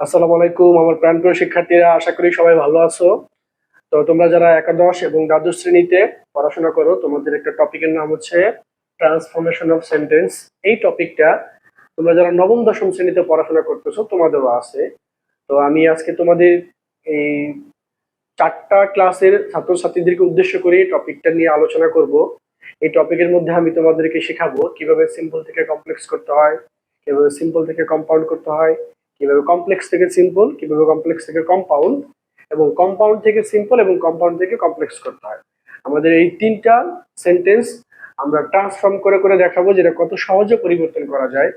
আসসালামু আলাইকুম, আমার প্রাণপ্রিয় শিক্ষার্থীরা, আশা করি সবাই ভালো আছো। তো তোমরা যারা একাদশ এবং দ্বাদশ শ্রেণীতে পড়াশোনা করো, তোমাদের একটা টপিকের নাম হচ্ছে ট্রান্সফরমেশন অফ সেন্টেন্স এই টপিকটা তোমরা যারা নবম, দশম শ্রেণীতে পড়াশোনা করতেছো, তোমাদেরও আছে। তো আমি আজকে তোমাদের এই চারটা ক্লাসের ছাত্রছাত্রীদেরকে উদ্দেশ্য করে টপিকটা নিয়ে আলোচনা করব। এই টপিকের মধ্যে আমি তোমাদেরকে শেখাবো কীভাবে সিম্পল থেকে কমপ্লেক্স করতে হয়, কীভাবে সিম্পল থেকে কম্পাউন্ড করতে হয় কীভাবে কমপ্লেক্স থেকে সিম্পল কীভাবে কমপ্লেক্স থেকে কম্পাউন্ড এবং কম্পাউন্ড থেকে সিম্পল এবং কম্পাউন্ড থেকে কমপ্লেক্স করতে হয়। আমাদের এই তিনটা সেন্টেন্স আমরা ট্রান্সফর্ম করে করে দেখাবো যেটা কত সহজে পরিবর্তন করা যায়।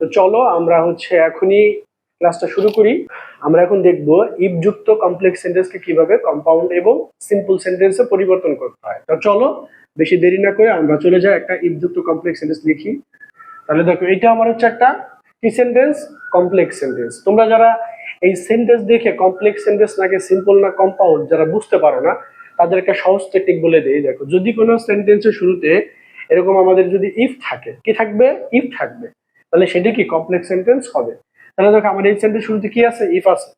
তো চলো আমরা হচ্ছে এখনই ক্লাসটা শুরু করি। আমরা এখন দেখব ইফযুক্ত কমপ্লেক্স সেন্টেন্সকে কীভাবে কম্পাউন্ড এবং সিম্পল সেন্টেন্সে পরিবর্তন করতে হয়। তো চলো, বেশি দেরি না করে আমরা চলে যাই একটা ইফযুক্ত কমপ্লেক্স সেন্টেন্স লিখি। তাহলে দেখো, এটা আমার হচ্ছে একটা কি সেন্টেন্স কমপ্লেক্স সেন্টেন্স তোমরা যারা এই সেন্টেন্স দেখে কমপ্লেক্স সেন্টেন্স নাকি সিম্পল না কম্পাউন্ড যারা বুঝতে পারো না তাদের একটা সহজ টেকনিক বলে দেই। দেখো, যদি কোনো সেন্টেন্সের শুরুতে এরকম আমাদের যদি ইফ থাকে, কি থাকবে? ইফ থাকবে। তাহলে সেটা কি কমপ্লেক্স সেন্টেন্স হবে? তাহলে দেখো আমার এই সেন্টেন্স শুরুতে কি আছে? ইফ আছে।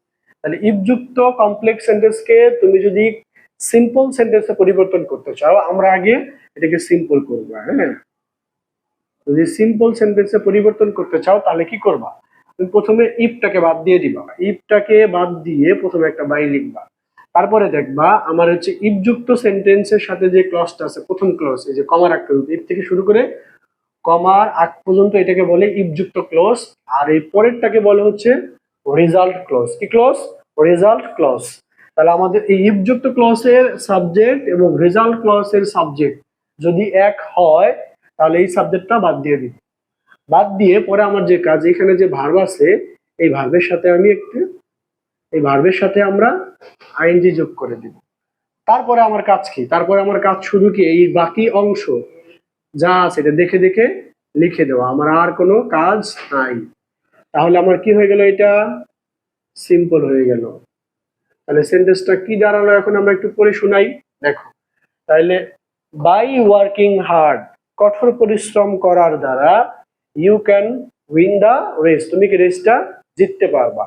তাহলে ইফ যুক্ত কমপ্লেক্স সেন্টেন্সকে তুমি যদি সিম্পল সেন্টেন্সে পরিবর্তন করতে চাও, আমরা আগে এটাকে সিম্পল করব হ্যাঁ? যদি সিম্পল সেন্টেন্সে পরিবর্তন করতে চাও, তাহলে কি করবা? তুমি প্রথমে ইফটাকে বাদ দিয়ে দিবা। ইফটাকে বাদ দিয়ে প্রথমে একটা বাই লিখবা। তারপরে দেখবা, আমার হচ্ছে ইফযুক্ত সেন্টেন্সের সাথে যে ক্লসটা আছে, প্রথম ক্লস এই যে কমার আগ পর্যন্ত ইফ থেকে শুরু করে কমার আগ পর্যন্ত এটাকে বলে ইফযুক্ত ক্লস আর এই পরেরটাকে বলে হচ্ছে রেজাল্ট ক্লস কি ক্লস রেজাল্ট ক্লস তাহলে আমাদের এই ইফযুক্ত ক্লসের সাবজেক্ট এবং রেজাল্ট ক্লসের সাবজেক্ট যদি এক হয় তাহলে এই সাবজেক্টটা বাদ দিয়ে দিই। বাদ দিয়ে পরে আমার যে কাজ, এখানে যে ভার্ব আছে, এই ভার্বের সাথে আমি একটু, এই ভার্বের সাথে আমরা আইএনজি যোগ করে দিব। তারপরে আমার কাজ কি? তারপরে আমার কাজ শুধু কি? এই বাকি অংশ যা আছে, এটা দেখে দেখে লিখে দেওয়া। আমার আর কোনো কাজ নাই। তাহলে আমার কি হয়ে গেল এটা? সিম্পল হয়ে গেল। তাহলে সেন্টেন্সটা কি দাঁড়াল? এখন আমরা একটু পড়ে শোনাই। দেখো। তাহলে বাই ওয়ার্কিং হার্ড কঠোর পরিশ্রম করার দ্বারা you can win the race তুমি কি রেসটা জিততে পারবা।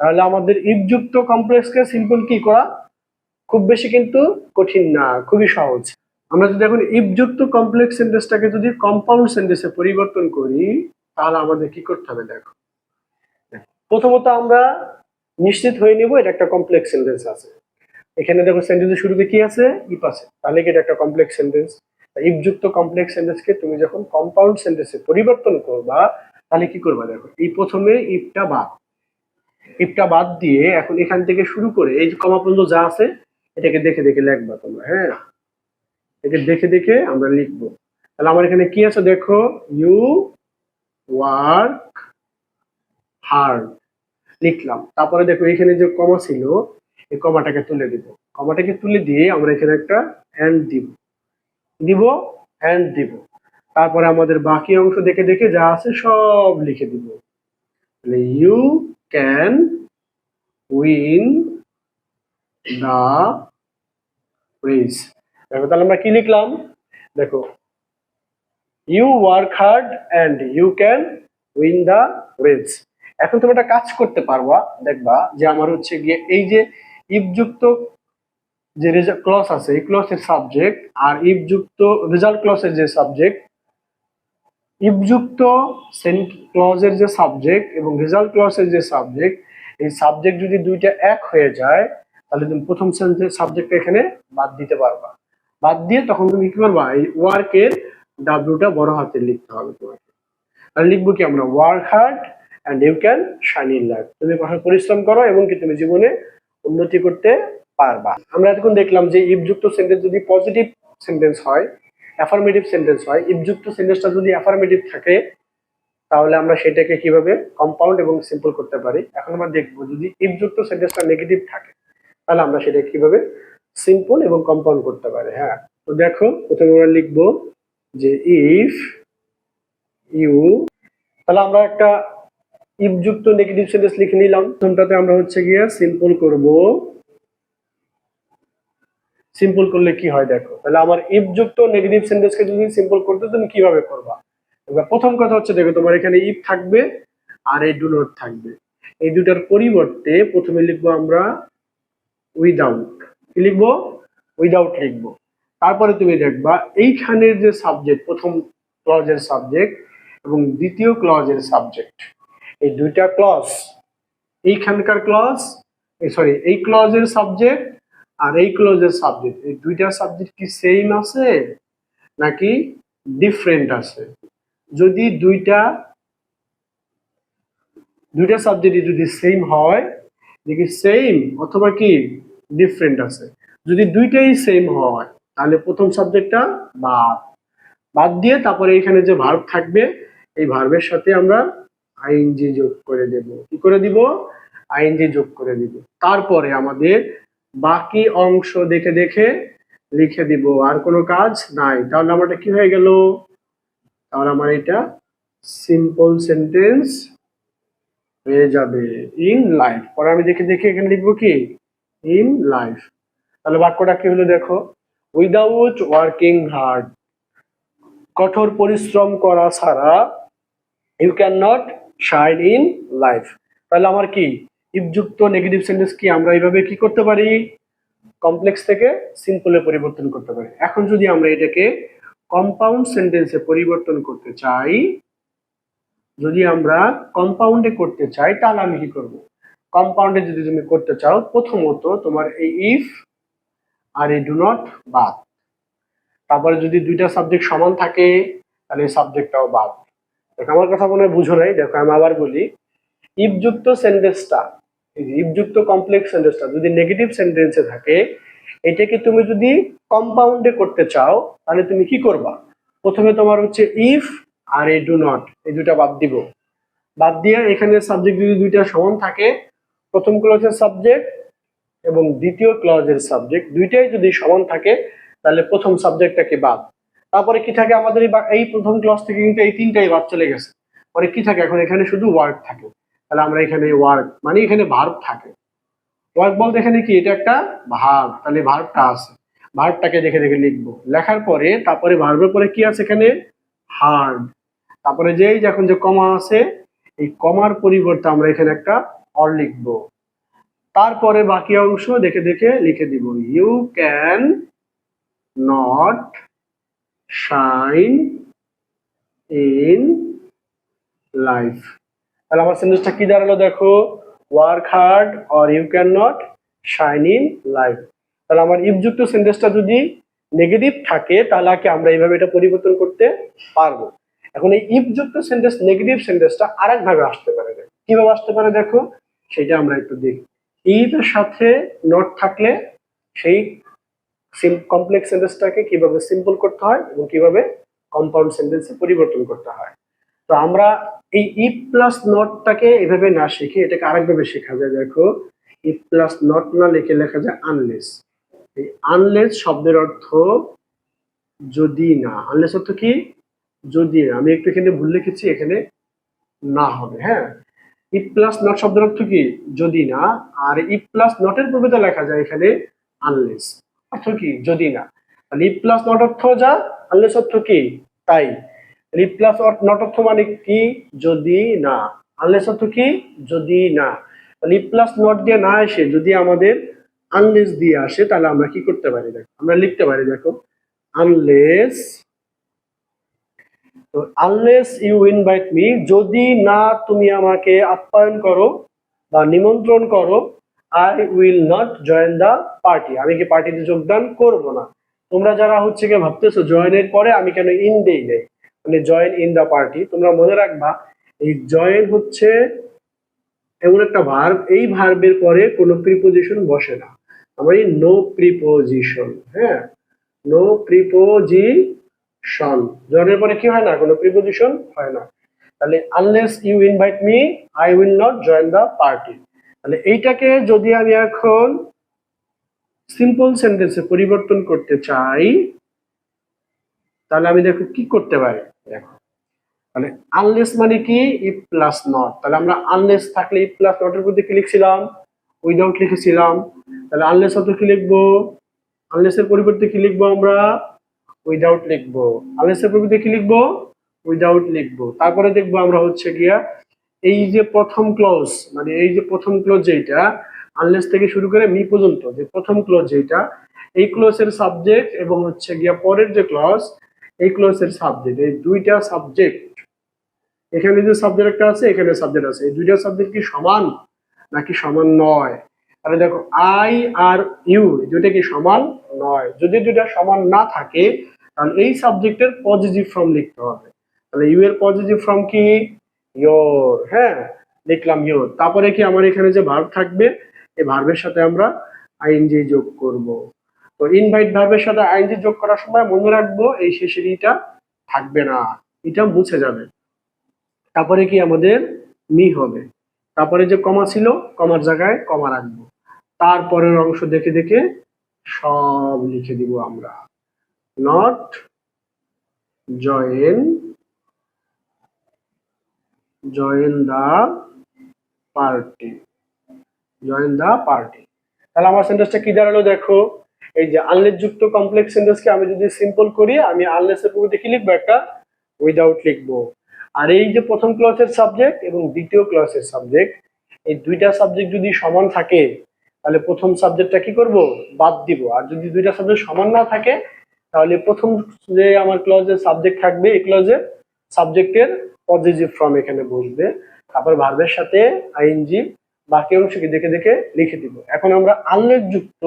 তাহলে আমাদের ইফযুক্ত কমপ্লেক্সকে সিম্পল কি করা? খুব বেশি কিন্তু কঠিন না, খুবই সহজ। আমরা যদি এখন ইফযুক্ত কমপ্লেক্স সেন্টেন্সটাকে যদি কম্পাউন্ড সেন্টেন্সে পরিবর্তন করি, তাহলে আমাদের কি করতে হবে দেখো। প্রথমত আমরা নিশ্চিত হয়ে নিব এটা একটা কমপ্লেক্স সেন্টেন্স আছে। এখানে দেখো সেন্টেন্সের শুরুতে কি আছে? ইফ আছে তাহলে কি এটা একটা কমপ্লেক্স সেন্টেন্স ইফযুক্ত কমপ্লেক্স সেন্টেন্সকে তুমি যখন কম্পাউন্ড সেন্টেন্সে পরিবর্তন করবা, তাহলে কি করবা দেখো, এই প্রথমে ইফটা বাদ। ইফটা বাদ দিয়ে এখন এখান থেকে শুরু করে, এই কমা পর্যন্ত যা আছে, এটাকে দেখে দেখে লিখবা তোমরা হ্যাঁ? একে দেখে দেখে আমরা লিখব। তাহলে আমার এখানে কি আছে দেখো? ইউ ওয়ার্ক হার্ড লিখলাম। তারপরে দেখো এখানে যে কমা ছিল, এই কমাটাকে তুলে দিব। কমাটাকে তুলে দিয়ে আমরা এখানে একটা অ্যান্ড দিব। দিব অ্যান্ড দিব। তারপরে আমাদের বাকি অংশ দেখে দেখে যা আছে সব লিখে দিব। তাহলে you can win the race দেখো, তাহলে আমরা কি লিখলাম? দেখো you work hard and you can win the race এখন তুমি একটা কাজ করতে পারবা, দেখবা যে আমার হচ্ছে গিয়ে এই যে ইফযুক্ত যে রেজাল্ট ক্লস আছে, এই ক্লসের সাবজেক্ট আর ইফযুক্ত রেজাল্ট ক্লসের যে সাবজেক্ট ইফযুক্ত সেন্ট ক্লজের যে সাবজেক্ট এবং রেজাল্ট ক্লসের যে সাবজেক্ট এই সাবজেক্ট যদি দুইটা এক হয়ে যায়, তাহলে তুমি প্রথম সাবজেক্ট এখানে বাদ দিতে পারবা। বাদ দিয়ে তখন তুমি কি করবা? এই ওয়ার্কের ডাব্লিউটা বড় হাতে লিখতে হবে তোমাকে। তাহলে লিখব কি আমরা? Work hard and you can shine in life তুমি পরিশ্রম করো এবং কি তুমি জীবনে উন্নতি করতে পারবা। আমরা এতক্ষণ দেখলাম যে ইফযুক্ত সেন্টেন্স যদি পজিটিভ সেন্টেন্স হয় অ্যাফার্মেটিভ সেন্টেন্স হয় ইফযুক্ত সেন্টেন্সটা যদি অ্যাফার্মেটিভ থাকে, তাহলে আমরা সেটাকে কীভাবে কম্পাউন্ড এবং সিম্পল করতে পারি? এখন আমরা দেখব, যদি ইফযুক্ত সেন্টেন্সটা নেগেটিভ থাকে, তাহলে আমরা সেটা কীভাবে সিম্পল এবং কম্পাউন্ড করতে পারি? হ্যাঁ তো দেখো, প্রথমে আমরা লিখব যে ইফ ইউ তাহলে আমরা একটা ইফযুক্ত নেগেটিভ সেন্টেন্স লিখে নিলাম। প্রথমটাতে আমরা হচ্ছে গিয়ে সিম্পল করব সিম্পল করলে কি হয় দেখো? তাহলে আমার ইফযুক্ত নেগেটিভ সেন্টেন্সকে যদি সিম্পল করতে, তুমি কীভাবে করবা? এবার প্রথম কথা হচ্ছে, দেখো তোমার এখানে ইফ থাকবে আর এই ডু নট থাকবে। এই দুটার পরিবর্তে প্রথমে লিখব আমরা উইদাউট কি লিখব? উইদাউট লিখব। তারপরে তুমি দেখবা এইখানের যে সাবজেক্ট প্রথম ক্লজের সাবজেক্ট এবং দ্বিতীয় ক্লজের সাবজেক্ট এই দুইটা ক্লজ এইখানকার ক্লজ সরি এই ক্লজের সাবজেক্ট আর এই ক্লজের সাবজেক্ট এই দুইটা সাবজেক্ট কি সেম আছে নাকি ডিফারেন্ট আছে? যদি দুইটা দুইটা সাবজেক্ট যদি সেম হয়, দেখি সেম অথবা কি ডিফারেন্ট আছে। যদি দুইটাই সেম হয়, তাহলে প্রথম সাবজেক্টটা বাদ। বাদ দিয়ে তারপরে এখানে যে ভার্ব থাকবে, এই ভার্বের সাথে আমরা আইএনজি যোগ করে দেব। কি করে দিব? আইএনজি যোগ করে দিব। তারপরে আমাদের বাকি অংশ দেখে দেখে লিখে দিব, আর কোনো কাজ নাই। তাহলে আমারটা কি হয়ে গেল? তাহলে আমার এটা সিম্পল সেন্টেন্স হয়ে যাবে। ইন লাইফ পরে আমি দেখে দেখে এখানে লিখব কি? ইন লাইফ তাহলে বাক্যটা কি হলো দেখো? উইদাউট ওয়ার্কিং হার্ড কঠোর পরিশ্রম করা ছাড়া you can not shine in life তাহলে আমার কি? ইফযুক্ত নেগেটিভ সেন্টেন্স কি আমরা এইভাবে কি করতে পারি? কমপ্লেক্স থেকে সিম্পলে পরিবর্তন করতে পারি। এখন যদি আমরা এটাকে কম্পাউন্ড সেন্টেন্সে পরিবর্তন করতে চাই, যদি আমরা কম্পাউন্ডে করতে চাই, তাহলে আমি কি করব? কম্পাউন্ডে যদি তুমি করতে চাও, প্রথমত তোমার এই ইফ আর এই ডু নট বাদ। তারপরে যদি দুইটা সাবজেক্ট সমান থাকে, তাহলে এই সাবজেক্টটাও বাদ। দেখো, আমার কথা মনে হয় বুঝো নাই। দেখো, আমি আবার বলি ইফযুক্ত সেন্টেন্সটা ইফযুক্ত কমপ্লেক্স সেন্টেন্সটা যদি নেগেটিভ সেন্টেন্সে থাকে, এটাকে তুমি যদি কম্পাউন্ডে করতে চাও, তাহলে তুমি কি করবা? প্রথমে তোমার হচ্ছে ইফ আর এই ডু নট এই দুটা বাদ দিব। বাদ দিয়ে এখানে সাবজেক্ট যদি দুইটা সমান থাকে, প্রথম ক্লজের সাবজেক্ট এবং দ্বিতীয় ক্লজের সাবজেক্ট দুইটাই যদি সমান থাকে, তাহলে প্রথম সাবজেক্টটাকে বাদ। তারপরে কি থাকে? আমাদের এই প্রথম ক্লাস থেকে কিন্তু এই তিনটাই বাদ চলে গেছে। পরে কি থাকে? এখন এখানে শুধু ওয়ার্ড থাকে। তাহলে আমরা এখানে ওয়ার্ক মানে এখানে ভার্ব থাকে। ওয়ার্ক বলতে এখানে কি? এটা একটা ভার্ব তাহলে ভার্বটা আছে। ভার্বটাকে দেখে দেখে লিখব। লেখার পরে, তারপরে ভার্বের পরে কি আছে এখানে? হার্ড তারপরে যেই যখন যে কমা আছে, এই কমার পরিবর্তে আমরা এখানে একটা অর লিখব। তারপরে বাকি অংশ দেখে দেখে লিখে দিব। You can not shine in life তাহলে আমার সেন্টেন্সটা কি দাঁড়াল দেখো? Work hard or you can not shine in life তাহলে আমার ইফযুক্ত সেন্টেন্সটা যদি নেগেটিভ থাকে, তাহলে কি আমরা এইভাবে এটা পরিবর্তন করতে পারব? এখন এই ইফযুক্ত সেন্টেন্স নেগেটিভ সেন্টেন্সটা আরেকভাবে আসতে পারে। কীভাবে আসতে পারে দেখো? সেটা আমরা একটু দেখি। ইফ এর সাথে নট থাকলে সেই কমপ্লেক্স সেন্টেন্সটাকে কীভাবে সিম্পল করতে হয় এবং কীভাবে কম্পাউন্ড সেন্টেন্সে পরিবর্তন করতে হয়? তো আমরা এই ইফ প্লাস নটটাকে এভাবে না শিখে এটাকে আরেকভাবে শেখা যায়, দেখো। ইফ প্লাস নট না লিখে লেখা যায় আনলেস এই আনলেস শব্দের অর্থ যদি না। আনলেস অর্থ কি? যদি না। আমি একটু এখানে ভুল লিখেছি, এখানে না হবে হ্যাঁ? ইফ প্লাস নট শব্দের অর্থ কি? যদি না। আর ইফ প্লাস নটের পূর্বে লেখা যায় এখানে আনলেস অর্থ কি? যদি না। লিপ প্লাস নট অর্থ যা? আনলেস অর্থ কি? তাই। লিপ প্লাস নট অর্থ মানে কি? যদি না। আনলেস অর্থ কি? যদি না। লিপ প্লাস নট দিয়ে না এসে যদি আমাদের আনলেস দিয়ে আসে, তাহলে আমরা কি করতে পারি দেখো? আমরা লিখতে পারি দেখো আনলেস তো আনলেস ইউ ইনভাইট মি যদি না তুমি আমাকে আপ্যায়ন করো বা নিমন্ত্রণ করো I will not join the party আমি কি পার্টিতে যোগদান করব না? তোমরা যারা হচ্ছে গিয়ে ভাবতেছো জয়েনের পরে আমি কেন ইন দেই নেই? মানে জয়েন ইন দ্য পার্টি তোমরা মনে রাখবা, এই জয়েন হচ্ছে এমন একটা ভার্ব এই ভার্বের পরে কোনো প্রিপোজিশন বসে না। আমার নো প্রিপোজিশন হ্যাঁ? নো প্রিপোজিশন জয়েনের পরে কি হয় না? কোনো প্রিপোজিশন হয় না। তাহলে unless you invite me I will not join the party তাহলে এইটাকে যদি আমি এখন সিম্পল সেন্টেন্সে পরিবর্তন করতে চাই তাহলে আমি দেখো কি করতে পারি? দেখো। তাহলে আনলেস মানে কি? ইফ প্লাস নট তাহলে আমরা আনলেস থাকলে ইফ প্লাস নটের মধ্যে কি লিখছিলাম? উইদাউট লিখেছিলাম। তাহলে আনলেস অত কি লিখব? আনলেসের পরিবর্তে কি লিখব আমরা? উইদাউট লিখব। আনলেসের পরিবর্তে কি লিখব? উইদাউট লিখব। তারপরে দেখব আমরা হচ্ছে গিয়া এই যে প্রথম ক্লজ মানে এই যে প্রথম ক্লজ যেটা আনলেস থেকে শুরু করে মি পর্যন্ত, যে প্রথম ক্লজ যেটা এই ক্লজের সাবজেক্ট এবং হচ্ছে গিয়া পরের যে ক্লজ এই ক্লজের সাবজেক্ট এই দুইটা সাবজেক্ট এখানে যে সাবজেক্ট একটা আছে, এখানে সাবজেক্ট আছে। এই দুইটা সাবজেক্ট কি সমান নাকি সমান নয়? তাহলে দেখো আই আর ইউ দুইটা কি সমান নয়? যদি দুইটা সমান না থাকে, তাহলে এই সাবজেক্টের পজিটিভ ফর্ম লিখতে হবে। তাহলে ইউ এর পজিটিভ ফর্ম কি? ইয়োর হ্যাঁ লিখলাম ইয়োর তারপরে কি আমার এখানে যে ভার্ব থাকবে, এই ভার্বের সাথে আমরা আইএনজি যোগ করব। তো ইনভাইট ভার্বের সাথে আইএনজি যোগ করার সময় মনে রাখব, এই শেষের ইটা থাকবে না। এটা মুছে যাবে। তারপরে কি আমাদের মি হবে। তারপরে যে কমা ছিল, কমার জায়গায় কমা রাখব। তারপরের অংশ দেখে দেখে সব লিখে দিব আমরা। Not join join the party join the party তাহলে আমার সেন্টেন্সটা কি দাঁড়াল দেখো? এই যে আনলেস যুক্ত কমপ্লেক্স সেন্টেন্সকে আমি যদি সিম্পল করি, আমি আনলেস এর পূর্বে কি লিখব একটা উইদাউট লিখব। আর এই যে প্রথম ক্লাসের সাবজেক্ট এবং দ্বিতীয় ক্লাসের সাবজেক্ট এই দুইটা সাবজেক্ট যদি সমান থাকে, তাহলে প্রথম সাবজেক্টটা কি করব? বাদ দিব। আর যদি দুইটা সাবজেক্ট সমান না থাকে, তাহলে প্রথম যে আমার ক্লজের সাবজেক্ট থাকবে, এই ক্লজের সাবজেক্টের পজিটিভ ফর্ম এখানে বসবে। তারপর ভার্বের সাথে আইএনজি বাকি অংশকে দেখে দেখে লিখে দিব। এখন আমরা আনলেস যুক্ত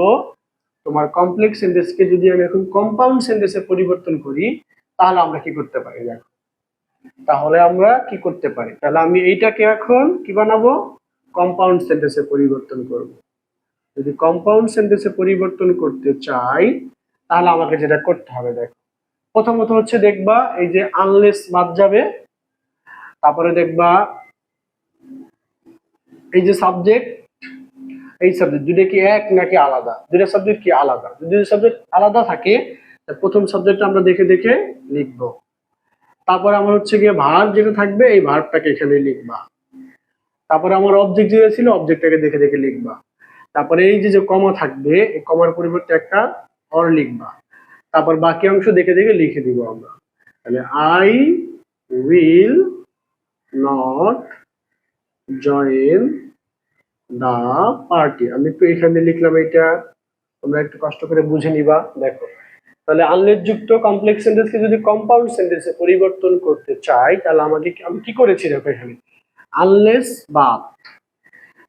তোমার কমপ্লেক্স সেন্টেন্সকে যদি আমি এখন কম্পাউন্ড সেন্টেন্সে পরিবর্তন করি, তাহলে আমরা কি করতে পারি দেখো? তাহলে আমরা কি করতে পারি? তাহলে আমি এইটাকে এখন কি বানাবো? কম্পাউন্ড সেন্টেন্সে পরিবর্তন করব। যদি কম্পাউন্ড সেন্টেন্সে পরিবর্তন করতে চাই, তাহলে আমাকে যেটা করতে হবে দেখো। প্রথমত হচ্ছে দেখবা, এই যে আনলেস বাদ যাবে। তারপরে দেখবা, এই যে সাবজেক্ট এই সাবজেক্ট দুটো কি এক নাকি আলাদা? দুটো সাবজেক্ট কি আলাদা? যদি সাবজেক্ট আলাদা থাকে প্রথম সাবজেক্টটা আমরা দেখে দেখে লিখব। তারপরে আমার হচ্ছে গিয়ে ভার্ব যেটা থাকবে, এই ভার্বটাকে এখানে লিখবা। তারপরে আমার অবজেক্ট যেটা ছিল অবজেক্টটাকে দেখে দেখে লিখবা। তারপরে এই যে যে কমা থাকবে, এই কমার পরিবর্তে একটা অর লিখবা। তারপর বাকি অংশ দেখে দেখে লিখে দিব আমরা। তাহলে I will not join the party. আমি একটু এখানে লিখলাম এটা তোমরা একটু কষ্ট করে বুঝে নিবা, দেখো। তাহলে আনলেস যুক্ত কমপ্লেক্স সেন্টেন্সকে যদি কম্পাউন্ড সেন্টেন্সে পরিবর্তন করতে চাই, তাহলে আমাকে আমি কি করেছি দেখো এখানে? আনলেস বাদ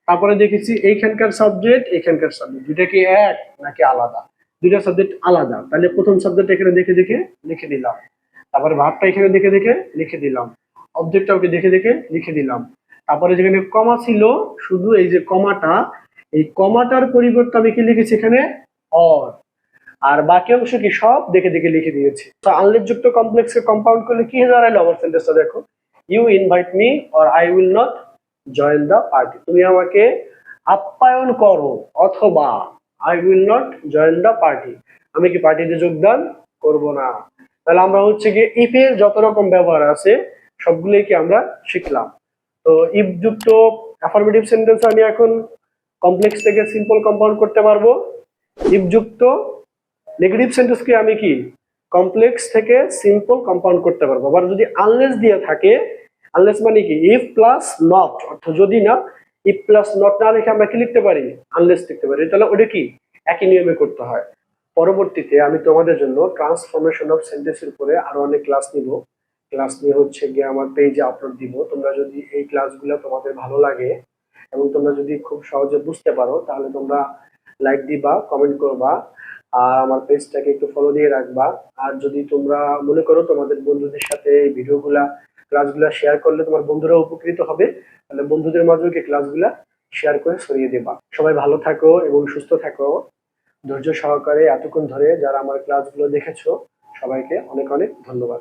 তারপরে দেখেছি এইখানকার সাবজেক্ট এখানকার সাবজেক্ট দুইটা কি এক, নাকি আলাদা? দুইটা সাবজেক্ট আলাদা। তাহলে প্রথম সাবজেক্ট এখানে দেখে দেখে লিখে দিলাম। তারপরে ভাবটা এখানে দেখে দেখে লিখে দিলাম। অবজেক্টটা ওকে দেখে দেখে লিখে দিলাম। তারপরে যেখানে কমা ছিল, শুধু এই যে কমাটা, এই কমাটার পরিবর্তে আমি কি লিখেছি এখানে? অর। আর বাকি অংশ কি? সব দেখে দেখে লিখে দিয়েছি। তো আনলেস যুক্ত কমপ্লেক্সকে কম্পাউন্ড করলে কি দাঁড়াইলো আমার সেন্টেন্সটা দেখো। You invite me or I will not join the party তুমি আমাকে আপ্যায়ন করো অথবা I will not join the party আমি কি পার্টিতে যোগদান করব না? তাহলে আমরা হচ্ছে গিয়ে ইফ এর যত রকম ব্যবহার আছে, সবগুলোই কি আমরা শিখলাম। তো ইফ যুক্ত অ্যাফার্মেটিভ সেন্টেন্স আমি এখন কমপ্লেক্স থেকে সিম্পল কম্পাউন্ড করতে পারব। ইফ যুক্ত নেগেটিভ সেন্টেন্সকে আমি কি? কমপ্লেক্স থেকে সিম্পল কম্পাউন্ড করতে পারব। আবার যদি আনলেস দিয়ে থাকে আনলেস মানে কি? ইফ প্লাস নট অর্থ যদি না ইফ প্লাস নট না লিখে আমরা কি লিখতে পারি? আনলেস লিখতে পারি। তাহলে ওটা কি? একই নিয়মে করতে হয়। পরবর্তীতে আমি তোমাদের জন্য ট্রান্সফরমেশন অফ সেন্টেন্সের উপরে আরও অনেক ক্লাস নিব। ক্লাস নিয়ে হচ্ছে গিয়ে আমার পেজে আপলোড দিব। তোমরা যদি এই ক্লাসগুলো তোমাদের ভালো লাগে এবং তোমরা যদি খুব সহজে বুঝতে পারো, তাহলে তোমরা লাইক দিবা কমেন্ট করবা, আর আমার পেজটাকে একটু ফলো দিয়ে রাখবা। আর যদি তোমরা মনে করো তোমাদের বন্ধুদের সাথে এই ভিডিওগুলা ক্লাসগুলা শেয়ার করলে তোমার বন্ধুরা উপকৃত হবে, তাহলে বন্ধুদের মাঝেও কি ক্লাসগুলা শেয়ার করে ছড়িয়ে দেবা। সবাই ভালো থাকো এবং সুস্থ থাকো। ধৈর্য সহকারে এতক্ষণ ধরে যারা আমার ক্লাসগুলো দেখেছ, সবাইকে অনেক অনেক ধন্যবাদ।